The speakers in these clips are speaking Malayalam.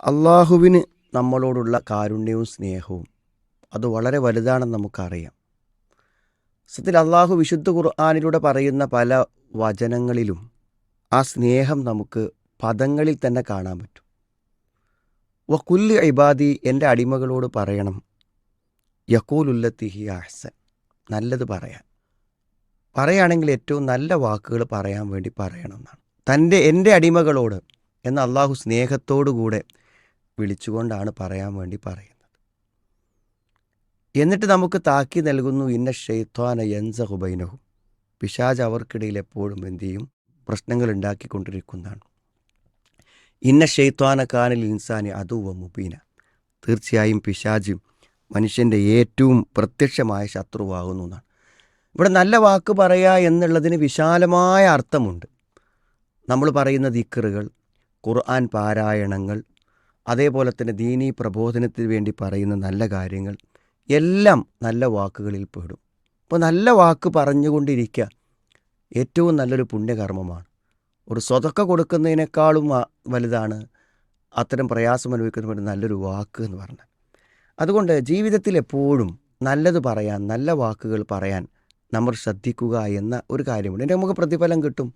അള്ളാഹുവിന് നമ്മളോടുള്ള കാരുണ്യവും സ്നേഹവും അത് വളരെ വലുതാണെന്ന് നമുക്കറിയാം. സത്യത്തിൽ അള്ളാഹു വിശുദ്ധ ഖുർആാനിലൂടെ പറയുന്ന പല വചനങ്ങളിലും ആ സ്നേഹം നമുക്ക് പദങ്ങളിൽ തന്നെ കാണാൻ പറ്റും. വ കുല്ലി ഇബാദി എന്റെ അടിമകളോട് പറയണം. യക്കൂലുല്ലത്തിഹി അഹ്സൻ നല്ലത് പറയാൻ. പറയുകയാണെങ്കിൽ ഏറ്റവും നല്ല വാക്കുകൾ പറയാൻ വേണ്ടി പറയണം എന്നാണ്. തന്റെ എന്റെ അടിമകളോട് എന്ന അള്ളാഹു സ്നേഹത്തോടു കൂടെ വിളിച്ചുകൊണ്ടാണ് പറയാൻ വേണ്ടി പറയുന്നത്. എന്നിട്ട് നമുക്ക് താക്കി നൽകുന്നു ഇന്ന ഷെയ്ത്വാന യൻസ ഹുബൈനഹും പിശാജ് അവർക്കിടയിൽ എപ്പോഴും എന്തു ചെയ്യും? പ്രശ്നങ്ങൾ ഉണ്ടാക്കിക്കൊണ്ടിരിക്കുന്നതാണ്. ഇന്ന ഷെയ്ത്വാന കാനിൽ ഇൻസാനി അതുവ മുബീന. തീർച്ചയായും പിശാജ് മനുഷ്യന്റെ ഏറ്റവും പ്രത്യക്ഷമായ ശത്രുവാകുന്നു എന്നാണ്. ഇവിടെ നല്ല വാക്ക് പറയുക എന്നുള്ളതിന് വിശാലമായ അർത്ഥമുണ്ട്. നമ്മൾ പറയുന്ന ദിക്കറുകൾ ഖുർആൻ പാരായണങ്ങൾ അതേപോലെ തന്നെ ദീനീ പ്രബോധനത്തിന് വേണ്ടി പറയുന്ന നല്ല കാര്യങ്ങൾ എല്ലാം നല്ല വാക്കുകളിൽ പെടും. അപ്പോൾ നല്ല വാക്ക് പറഞ്ഞുകൊണ്ടിരിക്കുക ഏറ്റവും നല്ലൊരു പുണ്യകർമ്മമാണ്. ഒരു സ്വതക്ക കൊടുക്കുന്നതിനേക്കാളും വലുതാണ് അത്തരം പ്രയാസം ഒരു നല്ലൊരു വാക്ക് എന്ന് പറഞ്ഞാൽ. അതുകൊണ്ട് ജീവിതത്തിൽ എപ്പോഴും നല്ലത് പറയാൻ നല്ല വാക്കുകൾ പറയാൻ നമ്മൾ ശ്രദ്ധിക്കുക എന്ന ഒരു കാര്യമുണ്ട്. എന്റെ നമുക്ക് പ്രതിഫലം കിട്ടും.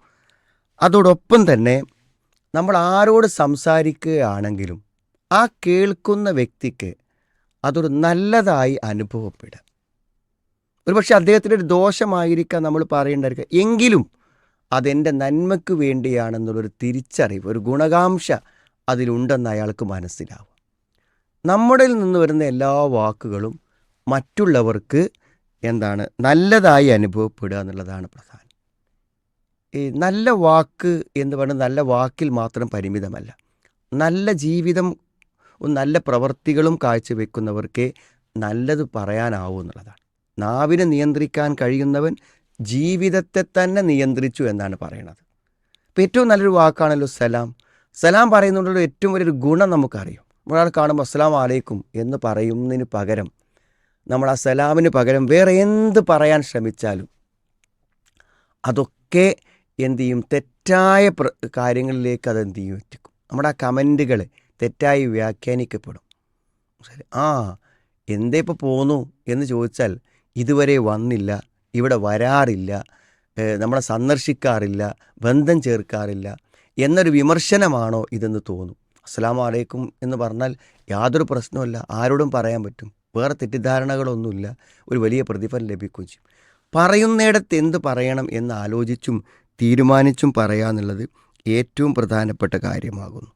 അതോടൊപ്പം തന്നെ നമ്മൾ ആരോട് സംസാരിക്കുകയാണെങ്കിലും ആ കേൾക്കുന്ന വ്യക്തിക്ക് അതൊരു നല്ലതായി അനുഭവപ്പെടാം ഒരുപക്ഷെ അദ്ദേഹത്തിന്റെ ഒരു ദോഷമായിരിക്കാം നമ്മൾ പറയേണ്ടായിരിക്കുക. എങ്കിലും അതെന്റെ നന്മയ്ക്ക് വേണ്ടിയാണെന്നുള്ളൊരു തിരിച്ചറിവ് ഒരു ഗുണകാംക്ഷ അതിലുണ്ടെന്ന് അയാൾക്ക് മനസ്സിലാവും നമ്മുടെ നിന്ന് വരുന്ന എല്ലാ വാക്കുകളും മറ്റുള്ളവർക്ക് എന്താണ് നല്ലതായി അനുഭവപ്പെടുക എന്നുള്ളതാണ് പ്രധാനം. ഈ നല്ല വാക്ക് എന്ന് പറയുന്നത് നല്ല വാക്കിൽ മാത്രം പരിമിതമല്ല. നല്ല ജീവിതം നല്ല പ്രവർത്തികളും കാഴ്ചവെക്കുന്നവർക്ക് നല്ലത് പറയാനാവൂ എന്നുള്ളതാണ്. നാവിനെ നിയന്ത്രിക്കാൻ കഴിയുന്നവൻ ജീവിതത്തെ തന്നെ നിയന്ത്രിച്ചു എന്നാണ് പറയുന്നത്. അപ്പോൾ ഏറ്റവും നല്ലൊരു വാക്കാണല്ലോ സലാം. സലാം പറയുന്നതുകൊണ്ടുള്ള ഏറ്റവും വലിയൊരു ഗുണം നമുക്കറിയാം. ഒരാൾ കാണുമ്പോൾ അസ്സലാം അലൈക്കും എന്ന് പറയുന്നതിന് പകരം നമ്മൾ ആ സലാമിന് പകരം വേറെ എന്ത് പറയാൻ ശ്രമിച്ചാലും അതൊക്കെ എന്തു ചെയ്യും? തെറ്റായ കാര്യങ്ങളിലേക്ക് അത് എന്ത് ചെയ്യും? എത്തിക്കും. നമ്മുടെ ആ കമന്റുകൾ തെറ്റായി വ്യാഖ്യാനിക്കപ്പെടും. ശരി. ആ എന്തേ ഇപ്പോൾ പോന്നു എന്ന് ചോദിച്ചാൽ ഇതുവരെ വന്നില്ല ഇവിടെ വരാറില്ല നമ്മളെ സന്ദർശിക്കാറില്ല ബന്ധം ചേർക്കാറില്ല എന്നൊരു വിമർശനമാണോ ഇതെന്ന് തോന്നും. അസ്സലാമു വലൈക്കും എന്ന് പറഞ്ഞാൽ യാതൊരു പ്രശ്നവുമില്ല ആരോടും പറയാൻ പറ്റും. വേറെ തെറ്റിദ്ധാരണകളൊന്നുമില്ല ഒരു വലിയ പ്രതിഫലം ലഭിക്കുകയും ചെയ്യും. പറയുന്നിടത്ത് എന്ത് പറയണം എന്ന് ആലോചിച്ചും തീരുമാനിച്ചും പറയാന്നുള്ളത് ഏറ്റവും പ്രധാനപ്പെട്ട കാര്യമാകുന്നു.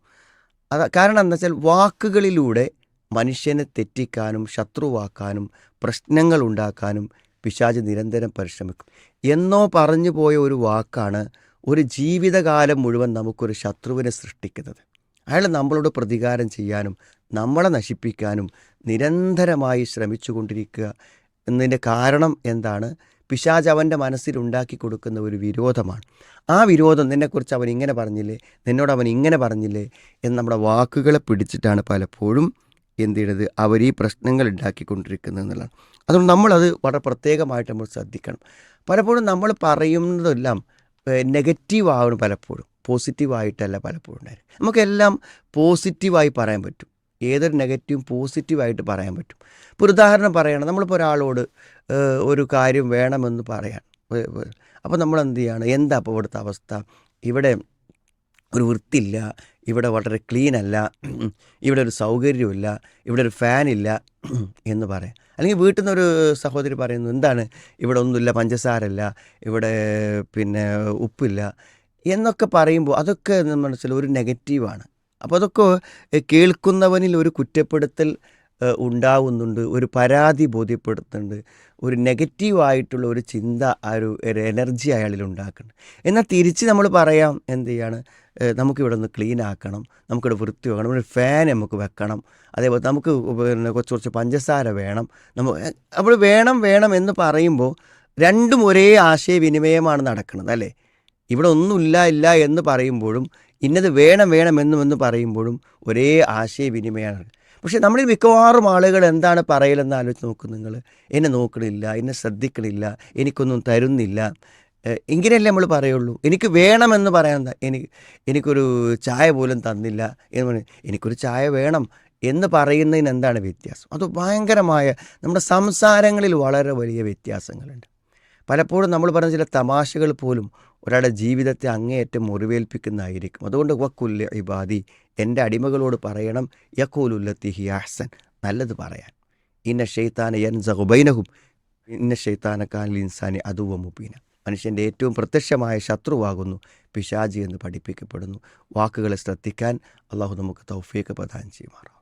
കാരണം എന്താ വെച്ചാൽ വാക്കുകളിലൂടെ മനുഷ്യനെ തെറ്റിക്കാനും ശത്രുവാക്കാനും പ്രശ്നങ്ങൾ ഉണ്ടാക്കാനും പിശാജ് നിരന്തരം പരിശ്രമിക്കും. എന്നോ പറഞ്ഞു പോയ ഒരു വാക്കാണ് ഒരു ജീവിതകാലം മുഴുവൻ നമുക്കൊരു ശത്രുവിനെ സൃഷ്ടിക്കുന്നത്. അയാൾ നമ്മളോട് പ്രതികാരം ചെയ്യാനും നമ്മളെ നശിപ്പിക്കാനും നിരന്തരമായി ശ്രമിച്ചു കൊണ്ടിരിക്കുക എന്നതിന്റെ കാരണം എന്താണ്? പിശാജ് അവന്റെ മനസ്സിൽ ഉണ്ടാക്കി കൊടുക്കുന്ന ഒരു വിരോധമാണ്. ആ വിരോധം നിന്നെക്കുറിച്ച് അവൻ ഇങ്ങനെ പറഞ്ഞില്ലേ? നിന്നോട് അവൻ ഇങ്ങനെ പറഞ്ഞില്ലേ? എന്ന് നമ്മുടെ വാക്കുകളെ പിടിച്ചിട്ടാണ് പലപ്പോഴും എന്ത് ചെയ്യണത്? അവർ ഈ പ്രശ്നങ്ങൾ ഉണ്ടാക്കിക്കൊണ്ടിരിക്കുന്നത് എന്നുള്ളതാണ്. അതുകൊണ്ട് നമ്മളത് വളരെ പ്രത്യേകമായിട്ട് നമ്മൾ ശ്രദ്ധിക്കണം. പലപ്പോഴും നമ്മൾ പറയുന്നതെല്ലാം നെഗറ്റീവ് ആവണം പലപ്പോഴും. പോസിറ്റീവായിട്ടല്ല പലപ്പോഴും ഉണ്ടായിരുന്നു നമുക്കെല്ലാം പോസിറ്റീവായി പറയാൻ പറ്റും. ഏതൊരു നെഗറ്റീവും പോസിറ്റീവായിട്ട് പറയാൻ പറ്റും. ഇപ്പോൾ ഒരു ഉദാഹരണം പറയണം നമ്മളിപ്പോൾ ഒരാളോട് ഒരു കാര്യം വേണമെന്ന് പറയാൻ. അപ്പോൾ നമ്മൾ എന്ത് ചെയ്യാണ് എന്താ അപ്പോൾ ഇവിടുത്തെ അവസ്ഥ? ഇവിടെ ഒരു വൃത്തിയില്ല ഇവിടെ വളരെ ക്ലീൻ അല്ല ഇവിടെ ഒരു സൗകര്യമില്ല ഇവിടെ ഒരു ഫാനില്ല എന്ന് പറയാം. അല്ലെങ്കിൽ വീട്ടിൽ നിന്നൊരു സഹോദരി പറയുന്നു എന്താണ്? ഇവിടെ ഒന്നുമില്ല പഞ്ചസാരല്ല ഇവിടെ പിന്നെ ഉപ്പില്ല എന്നൊക്കെ പറയുമ്പോൾ അതൊക്കെ മനസ്സിൽ ഒരു നെഗറ്റീവാണ്. അപ്പോൾ അതൊക്കെ കേൾക്കുന്നവനിൽ ഒരു കുറ്റപ്പെടുത്തൽ ഉണ്ടാവുന്നുണ്ട് ഒരു പരാതി ബോധ്യപ്പെടുത്തുന്നുണ്ട് ഒരു നെഗറ്റീവായിട്ടുള്ള ഒരു ചിന്ത ആ ഒരു എനർജി അയാളിൽ ഉണ്ടാക്കുന്നുണ്ട്. എന്നാൽ തിരിച്ച് നമ്മൾ പറയാം എന്ത് ചെയ്യാണ്? നമുക്കിവിടെ ഒന്ന് ക്ലീൻ ആക്കണം നമുക്കിവിടെ വൃത്തി വേണം ഒരു ഫാൻ നമുക്ക് വെക്കണം അതേപോലെ നമുക്ക് പിന്നെ കുറച്ച് കുറച്ച് പഞ്ചസാര വേണം നമ്മൾ അപ്പോൾ വേണം വേണം എന്ന് പറയുമ്പോൾ രണ്ടും ഒരേ ആശയവിനിമയമാണ് നടക്കുന്നത് അല്ലേ? ഇവിടെ ഒന്നുമില്ല ഇല്ല എന്ന് പറയുമ്പോഴും ഇന്നത് വേണം വേണം എന്നും പറയുമ്പോഴും ഒരേ ആശയവിനിമയമാണ്. പക്ഷേ നമ്മളിൽ മിക്കവാറും ആളുകൾ എന്താണ് പറയലെന്ന് ആലോചിച്ച് നോക്കും നിങ്ങൾ. എന്നെ നോക്കണില്ല എന്നെ ശ്രദ്ധിക്കണില്ല എനിക്കൊന്നും തരുന്നില്ല. ഇങ്ങനെയല്ലേ നമ്മൾ പറയുള്ളൂ. എനിക്ക് വേണമെന്ന് പറയാൻ എനിക്ക് എനിക്കൊരു ചായ പോലും തന്നില്ല എന്ന് പറഞ്ഞു എനിക്കൊരു ചായ വേണം എന്ന് പറയുന്നതിന് എന്താണ് വ്യത്യാസം? അത് ഭയങ്കരമായ നമ്മുടെ സംസാരങ്ങളിൽ വളരെ വലിയ വ്യത്യാസങ്ങളുണ്ട്. പലപ്പോഴും നമ്മൾ പറഞ്ഞ ചില തമാശകൾ പോലും ഒരാളുടെ ജീവിതത്തെ അങ്ങേയറ്റം മുറിവേൽപ്പിക്കുന്നതായിരിക്കും. അതുകൊണ്ട് വക്കുല്ല ഇബാദി എന്റെ അടിമകളോട് പറയണം യക്കൂലുല്ലത്തി ഹി അഹ്സൻ നല്ലത് പറയാൻ. ഇന്ന ഷെയ്ത്താന എൻ സഹുബൈനഹും ഇന്ന ഷെയ്ത്താന കാലിൽ ഇൻസാനി അതുവ മുബീന. മനുഷ്യന്റെ ഏറ്റവും പ്രത്യക്ഷമായ ശത്രുവാകുന്നു പിശാജി എന്ന് പഠിപ്പിക്കപ്പെടുന്നു. വാക്കുകളെ ശ്രദ്ധിക്കാൻ അള്ളാഹു നമുക്ക് തൗഫീക്ക് പ്രദാനം ചെയ്യുമാറാം.